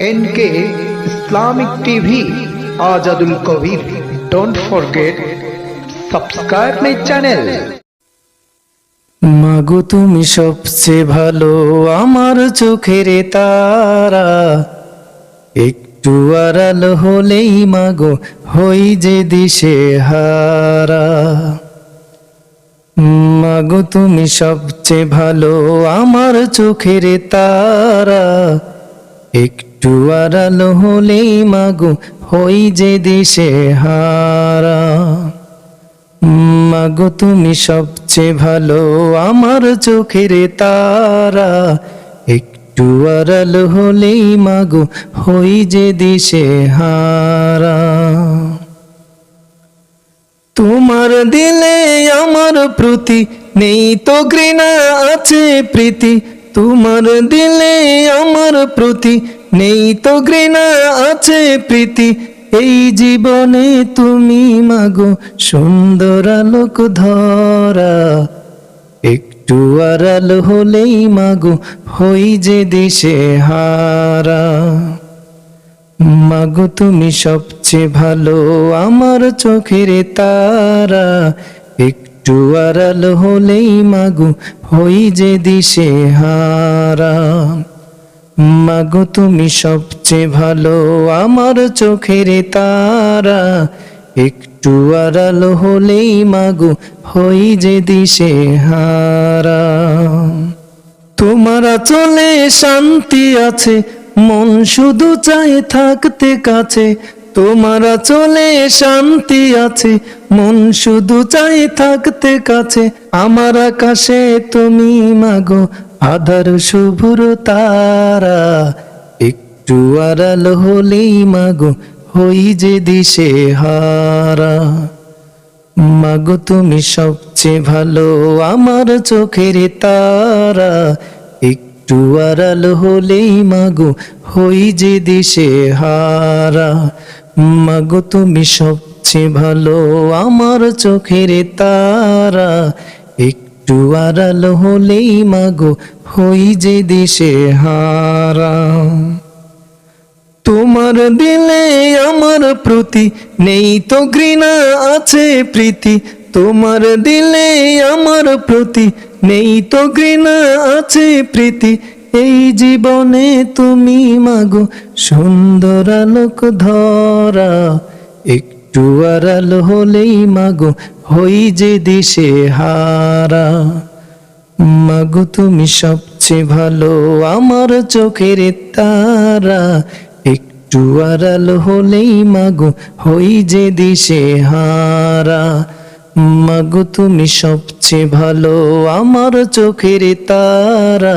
N K Islamic TV Azadul Kabir don't forget subscribe my channel মাগো তুমি সবচেয়ে ভালো, আমার চোখের তারা। একটু আড়াল হলেই মাগো, হই যে দিশে হারা। মাগো তুমি সবচেয়ে ভালো, আমার চোখের তারা। একটু আড়াল হলেই মাগো, হই যে দিশে হারা। মাগো, তুমি সবচেয়ে ভালো আমার চোখের তারা। একটু আড়াল হলেই মাগো, হই যে দিশে হারা। তোমার দিলে আমার প্রতি নেই তো ঘৃণা আছে প্রীতি তোমার দিলে আমার প্রতি নেই তো ঘৃণা, আছে প্রীতি। এই জীবনে তুমি মাগো সুন্দর আলোক ধরা। একটু আড়াল হলেই মাগো হই যে দিশে হারা। মাগো তুমি সবচেয়ে ভালো আমার চোখের তারা। একটু আড়াল হলেই মাগু, হই যে দিশে হারা। মাগো, তুমি সবচেয়ে ভালো আমার চোখের তারা। একটু আড়াল হলেই মাগু, হই যে দিশে হারা। তোমার চলে শান্তি আছে, মন শুধু চায় থাকতে কাছে। তোমার চলে, শান্তি আছে। মন শুধু চাই থাকতে কাছে। আমার আকাশে তুমি মাগো। আধার শুভ্র তারা। একটু আড়াল হলেই মাগো। হই যে দিশে হারা। মাগো, তুমি সবচেয়ে ভালো আমার চোখের তারা। একটু আড়াল হলেই মাগো। হই যে দিশে হারা। মাগো, তুমি সবচেয়ে ভালো আমার চোখের তারা। একটু আড়াল হলেই মাগো, হই যে দিশে হারা। তোমার দিলে আমার প্রতি নেই তো ঘৃণা, আছে প্রীতি। তোমার দিলে আমার প্রতি নেই তো ঘৃণা, আছে প্রীতি। এই জীবনে তুমি মাগো সুন্দর আলোক ধরা। একটু আড়াল হলেই মাগো হই যে দিশে হারা। মাগো তুমি সবচেয়ে ভালো আমার চোখের তারা। একটু আড়াল হলেই মাগো হই যে দিশে হারা। মাগো তুমি সবচেয়ে ভালো আমার চোখের তারা।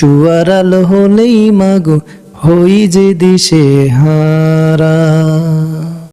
একটু আড়াল হলেই মাগো হই যে দিশে হারা।